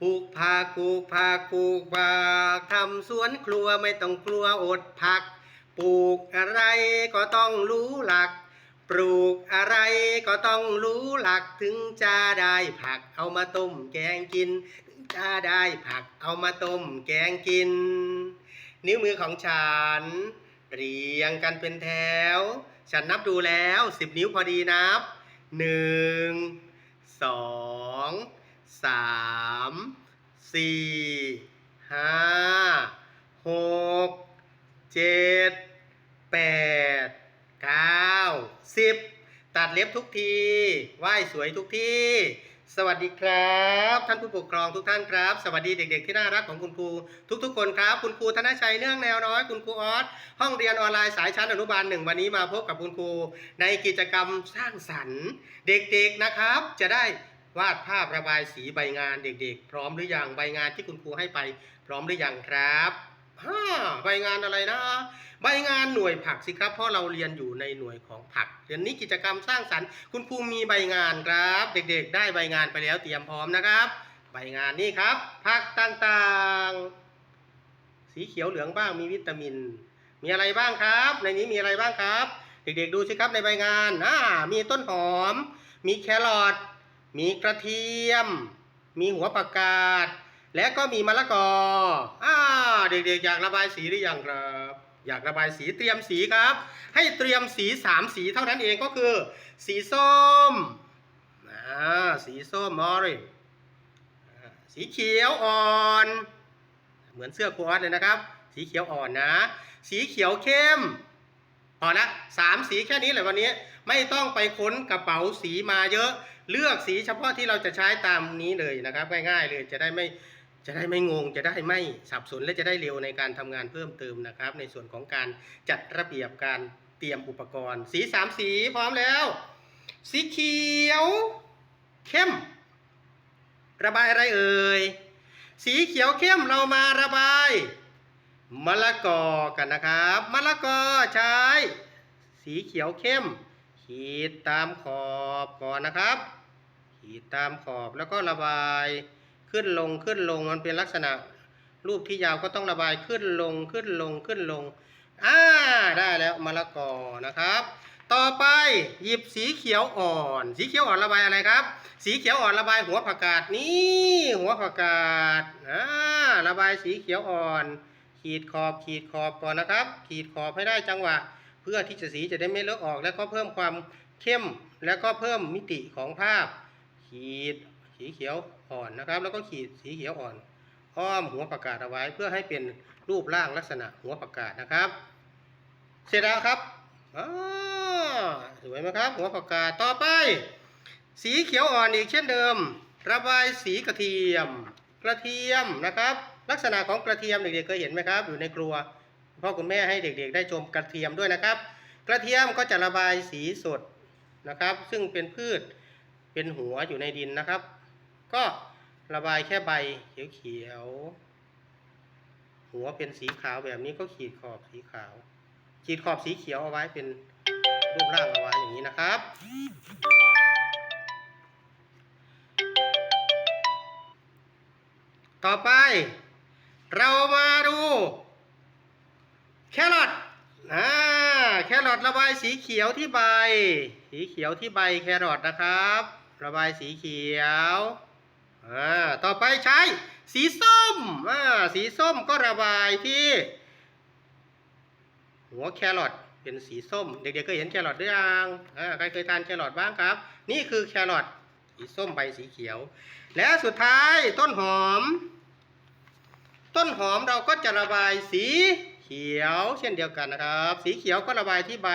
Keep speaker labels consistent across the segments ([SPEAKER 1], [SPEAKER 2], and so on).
[SPEAKER 1] ปลูกผักปลูกผักปลูกผักทำสวนครัวไม่ต้องกลัวอดผัก ปลูกอะไรก็ต้องรู้หลัก ปลูกอะไรก็ต้องรู้หลักถึงจะได้ผักเอามาต้มแกงกินถึงจะได้ผักเอามาต้มแกงกิน นิ้วมือของฉัน เรียงกันเป็นแถว ฉันนับดูแล้วสิบนิ้วพอดีนับหนึ่งสอง สามสี่ห้าหกเจ็ดแปดเก้าสิบตัดเล็บทุกทีไหว้สวยทุกที่ สวัสดีครับ ท่านผู้ปกครองทุกท่านครับ สวัสดีเด็ก ๆ ที่น่ารักของคุณครู ทุก ๆ คนครับ คุณครูธนชัยเนื่องแนวน้อย คุณครูออสห้องเรียนออนไลน์สายชั้นอนุบาลหนึ่งวันนี้มาพบกับคุณครู ในกิจกรรมสร้างสรรค์ เด็ก ๆนะครับ จะได้ วาดภาพระบายสีใบงานเด็กๆ พร้อมหรือยังใบงานที่คุณครูให้ไปพร้อมหรือยังครับฮ่าใบงานอะไรนะ ใบงานหน่วยผักสิครับ เพราะเราเรียนอยู่ในหน่วยของผักเรียนนี้กิจกรรมสร้างสรรค์ คุณครูมีใบงานครับ เด็กๆ ได้ใบงานไปแล้วเตรียมพร้อมนะครับ ใบงานนี่ครับ ผักต่างๆ สีเขียวเหลืองบ้างมีวิตามิน มีอะไรบ้างครับ ในนี้มีอะไรบ้างครับ เด็กๆดูสิครับในใบงานอ่ามีต้นหอม มีแครอท มีกระเทียม มีหัวผักกาด และก็มีมะละกออ่าเด็กๆอยากระบายสีหรือยังครับ อยากระบายสีเตรียมสีครับ ให้เตรียมสีสามสีเท่านั้นเองก็คือ สีส้มอ่าสีส้มมอริสีเขียวอ่อน เหมือนเสื้อครูออสเลยนะครับ สีเขียวอ่อนนะ สีเขียวเข้ม พอละสามสีแค่นี้เลยวันนี้ไม่ต้องไปค้นกระเป๋าสีมาเยอะ เลือกสีเฉพาะที่เราจะใช้ตามนี้เลยนะครับ ง่ายๆเลยจะได้ไม่จะได้ไม่งงจะได้ไม่สับสนและจะได้เร็วในการทำงานเพิ่มเติมนะครับ ในส่วนของการจัดระเบียบการเตรียมอุปกรณ์ สีสามสีพร้อมแล้ว สีเขียว เข้ม ระบายอะไรเอ่ยสีเขียวเข้มเรามาระบาย มะละกอกันนะครับมะละกอใช้ สีเขียวเข้ม ขีดตามขอบก่อนนะครับ ขีดตามขอบแล้วก็ระบายขึ้นลงขึ้นลงมันเป็นลักษณะ รูปที่ยาวก็ต้องระบายขึ้นลงขึ้นลงขึ้นลงอ่าได้แล้วมะละกอนะครับ ต่อไปหยิบสีเขียวอ่อน สีเขียวอ่อนระบายอะไรครับ สีเขียวอ่อนระบายหัวผักกาดนี่หัวผักกาดอ่าระบายสีเขียวอ่อน ขีดขอบขีดขอบก่อนนะครับ ขีดขอบให้ได้จังหวะ เพื่อที่จะสีจะได้ไม่เลอะออก แล้วก็เพิ่มความเข้ม แล้วก็เพิ่มมิติของภาพ ขีดสีเขียวอ่อนนะครับ แล้วก็ขีดสีเขียวอ่อน อ้อมหัวผักกาเอาไว้เพื่อให้เป็นรูปร่างลักษณะหัวผักกานะครับ เสร็จแล้วครับอ่าสวยไหมครับหัวผักกาต่อไป สีเขียวอ่อนอีกเช่นเดิม ระบายสีกระเทียม กระเทียมนะครับ ลักษณะของกระเทียมเด็กๆเคยเห็นไหมครับ อยู่ในครัวพ่อคุณแม่ให้เด็กๆ ได้ชมกระเทียมด้วยนะครับ กระเทียมก็จะระบายสีสดนะครับ ซึ่งเป็นพืชเป็นหัวอยู่ในดินนะครับ ก็ระบายแค่ใบเขียวๆหัวเป็นสีขาวแบบนี้ก็ขีดขอบสีขาว ขีดขอบสีเขียวเอาไว้เป็นรูปร่างเอาไว้อย่างนี้นะครับ ต่อไป เรามาดู แครอทอ่าแครอทระบายสีเขียวที่ใบ สีเขียวที่ใบแครอทนะครับ ระบายสีเขียวอ่าต่อไปใช้สีส้มอ่าสีส้มก็ระบายที่ หัวแครอทเป็นสีส้ม เด็กๆเคยเห็นแครอทหรือยังอ่าใครเคยทานแครอทบ้างครับ นี่คือแครอทสีส้มใบสีเขียว และสุดท้ายต้นหอม ต้นหอมเราก็จะระบายสีเขียวเช่นเดียวกันนะครับ สีเขียวก็ระบายที่ใบ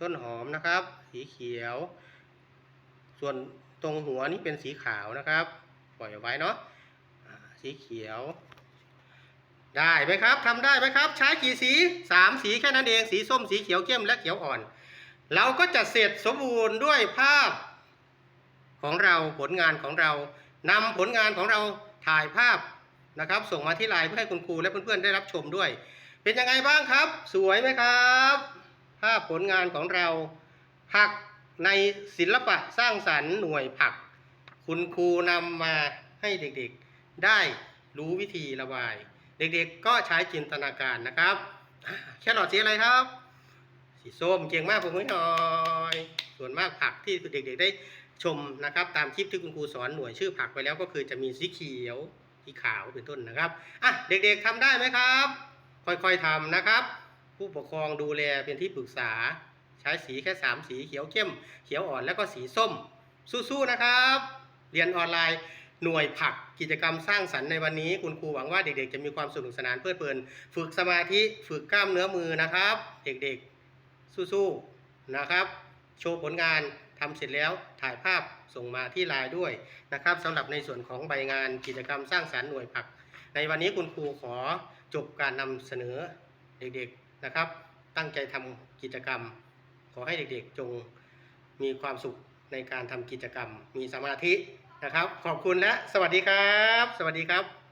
[SPEAKER 1] ต้นหอมนะครับ สีเขียว ส่วนตรงหัวนี้เป็นสีขาวนะครับ ปล่อยเอาไว้เนาะสีเขียว ได้ไหมครับทำได้ไหมครับ ใช้กี่สีสามสีแค่นั้นเองสีส้มสีเขียวเข้มและเขียวอ่อน เราก็จะเสร็จสมบูรณ์ด้วยภาพของเราผลงานของเรานำผลงานของเราถ่ายภาพ นะครับ ส่งมาที่ไลน์เพื่อให้คุณครูและเพื่อนๆได้รับชมด้วย เป็นยังไงบ้างครับ สวยไหมครับ ภาพผลงานของเราผักในศิลปะสร้างสรรค์หน่วยผัก คุณครูนำมาให้เด็กๆ ได้รู้วิธีระบาย เด็กๆก็ใช้จินตนาการนะครับอ่าแครอทสีอะไรครับ สีส้มเก่งมากผมไม่หน่อย ส่วนมากผักที่เด็กๆได้ชมนะครับ ตามคลิปที่คุณครูสอนหน่วยชื่อผักไปแล้วก็คือจะมีสีเขียว สีขาวเป็นต้นนะครับอะเด็กๆทำได้ไหมครับ ค่อยๆทำนะครับ ผู้ปกครองดูแลเป็นที่ปรึกษา ใช้สีแค่ 3 สีเขียวเข้ม เขียวอ่อนแล้วก็สีส้ม สู้ๆนะครับ เรียนออนไลน์หน่วยผักกิจกรรมสร้างสรรค์ในวันนี้ คุณครูหวังว่าเด็กๆ จะมีความสนุกสนานเพลิดเพลิน ฝึกสมาธิฝึกกล้ามเนื้อมือนะครับ เด็กๆ สู้ๆนะครับ โชว์ผลงานทำเสร็จแล้วถ่ายภาพส่งมาที่ไลน์ด้วยนะครับสำหรับในส่วนของใบงานกิจกรรมสร้างสรรค์หน่วยผัก ในวันนี้คุณครูขอจบการนำเสนอเด็กๆนะครับ ตั้งใจทำกิจกรรม ขอให้เด็กๆจงมีความสุขในการทำกิจกรรม มีสมาธินะครับ ขอบคุณและสวัสดีครับ สวัสดีครับ